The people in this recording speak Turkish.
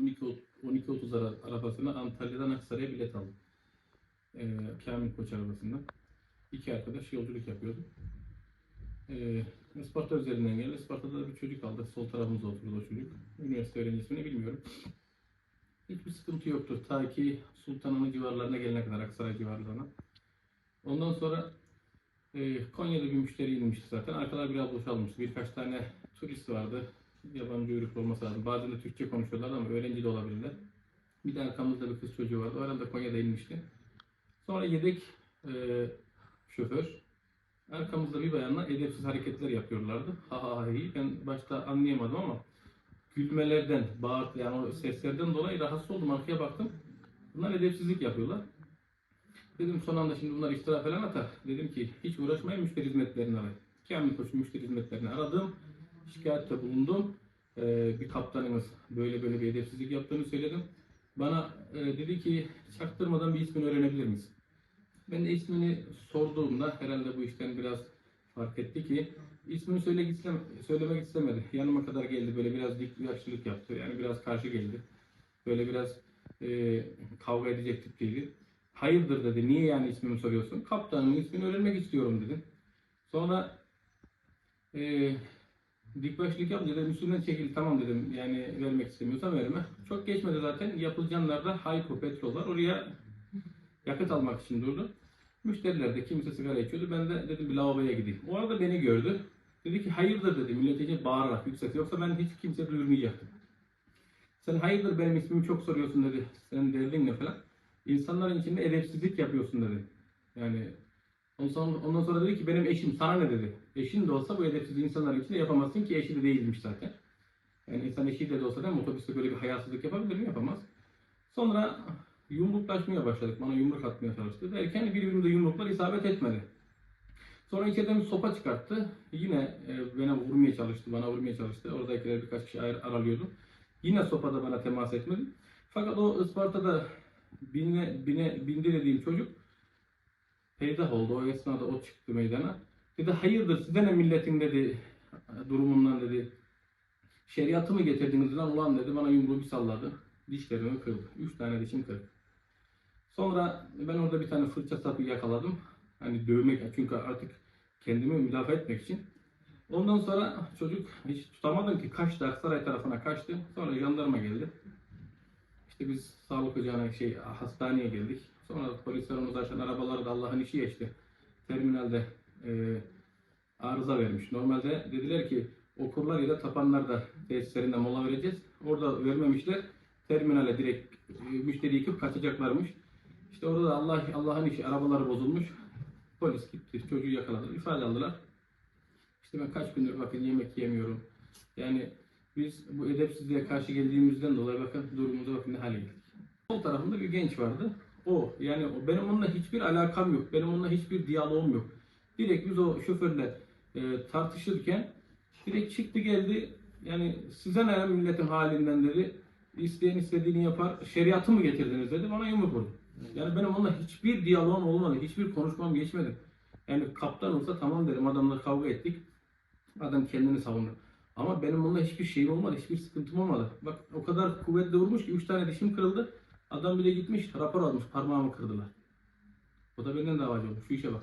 12 12.30 ara- arabasına Antalya'dan Aksaray'a bilet aldım. Ee, Kamil Koç arabasından. İki arkadaş yolculuk yapıyordu. Ee, Isparta üzerinden geldi. Isparta'da bir çocuk aldı. Sol tarafımızda oturdu o çocuk. Üniversite öğrencisini bilmiyorum. Hiçbir sıkıntı yoktu. Ta ki Sultanahmet civarlarına gelene kadar, Aksaray civarlarına. Ondan sonra e, Konya'da bir müşteri inmişti zaten. Arkalar biraz boşalmıştı. Birkaç tane turist vardı. Yabancı uyruklu olması lazım. Bazen de Türkçe konuşuyorlar ama öğrenci de olabilirler. Bir de arkamızda bir kız çocuğu vardı. O arada Konya'da inmişti. Sonra yedek e, şoför. Arkamızda bir bayanla edepsiz hareketler yapıyorlardı. Ha ha ha. Ben başta anlayamadım ama gülmelerden, bağırtı yani o seslerden dolayı rahatsız oldum. Arkaya baktım. Bunlar edepsizlik yapıyorlar. Dedim son anda şimdi bunlar iftira falan atar. Dedim ki hiç uğraşmayın müşteri hizmetlerini arayın. Kamil Koç müşteri hizmetlerini aradım. Şikayette bulundum. Ee, bir kaptanımız böyle böyle bir edepsizlik yaptığını söyledim. Bana e, dedi ki çaktırmadan bir ismini öğrenebilir misin? Ben de ismini sorduğumda herhalde bu işten biraz fark etti ki ismini söyle istem söylemek istemedi. Yanıma kadar geldi böyle biraz dik yaşlılık yaptı. Yani biraz karşı geldi. Böyle biraz e, kavga edecek tip değildi. Hayırdır dedi. Niye yani ismimi soruyorsun? Kaptanımın ismini öğrenmek istiyorum dedim. Sonra e, dikbaşlık yapınca dedim üstünden çekil tamam dedim. Yani vermek istemiyorsan verme. Çok geçmedi zaten. Yapılcanlarda Hayko petrol var. Oraya yakıt almak için durdu. Müşteriler de kimse sigara içiyordu. Ben de dedim bir lavaboya gideyim. O arada beni gördü. Dedi ki hayırdır dedi. Millete bağırarak yüksek. Yoksa ben hiç kimse duyurmayacaktım. Sen hayırdır benim ismimi çok soruyorsun dedi. Senin derdin ne falan. İnsanların içinde edepsizlik yapıyorsun dedi. Yani ondan sonra, ondan sonra dedi ki benim eşim sana ne dedi. Eşin de olsa bu edepsizliği insanların içinde yapamazsın ki eşi de değilmiş zaten. Yani insan eşiyle de olsa da otobüste böyle bir hayasızlık yapabilir mi? Yapamaz. Sonra yumruklaşmaya başladık. Bana yumruk atmaya çalıştı. Derken birbirimize yumruklar isabet etmedi. Sonra içeriden bir sopa çıkarttı. Yine e, bana vurmaya çalıştı, bana vurmaya çalıştı. Oradakiler birkaç kişi aralıyordu. Yine sopada bana temas etmedi. Fakat o Isparta'da bine, bine, bindi dediğim çocuk peydah oldu. O esnada o çıktı meydana. Dedi hayırdır size ne milletin dedi durumundan dedi. Şeriatı mı getirdiniz lan ulan dedi. Bana yumruğu bir salladı. Dişlerimi kırdı. Üç tane dişim kırdı. Sonra ben orada bir tane fırça sapı yakaladım. Hani dövmek çünkü artık kendimi müdafaa etmek için. Ondan sonra çocuk hiç tutamadım ki kaçtı Aksaray tarafına kaçtı. Sonra jandarma geldi. İşte biz sağlık ocağına şey hastaneye geldik. Sonra polisler onu zaten arabaları da Allah'ın işi işte. Terminalde e, arıza vermiş. Normalde dediler ki okurlar ya da tapanlar da tesislerinde mola vereceğiz. Orada vermemişler. Terminale direkt e, müşteri yıkıp kaçacaklarmış. İşte orada da Allah Allah'ın işi arabaları bozulmuş. Polis gitti. Çocuğu yakaladı. ifade aldılar. İşte ben kaç gündür bakın yemek yemiyorum. Yani biz bu edepsizliğe karşı geldiğimizden dolayı bakın durumumuza bakın ne hale geldik. Sol tarafında bir genç vardı. O yani benim onunla hiçbir alakam yok. Benim onunla hiçbir diyalogum yok. Direkt biz o şoförle e, tartışırken direkt çıktı geldi. Yani size ne milletin halinden dedi. İsteyen istediğini yapar. Şeriatı mı getirdiniz dedi. Bana yumruk vurdu. Yani benim onunla hiçbir diyalogum olmadı. Hiçbir konuşmam geçmedi. Yani kaptan olsa tamam derim adamla kavga ettik. Adam kendini savundu. Ama benim onunla hiçbir şeyim olmadı. Hiçbir sıkıntım olmadı. Bak o kadar kuvvetli vurmuş ki 3 tane dişim kırıldı. Adam bile gitmiş rapor almış parmağımı kırdılar. O da benden davacı olmuş. Şu işe bak.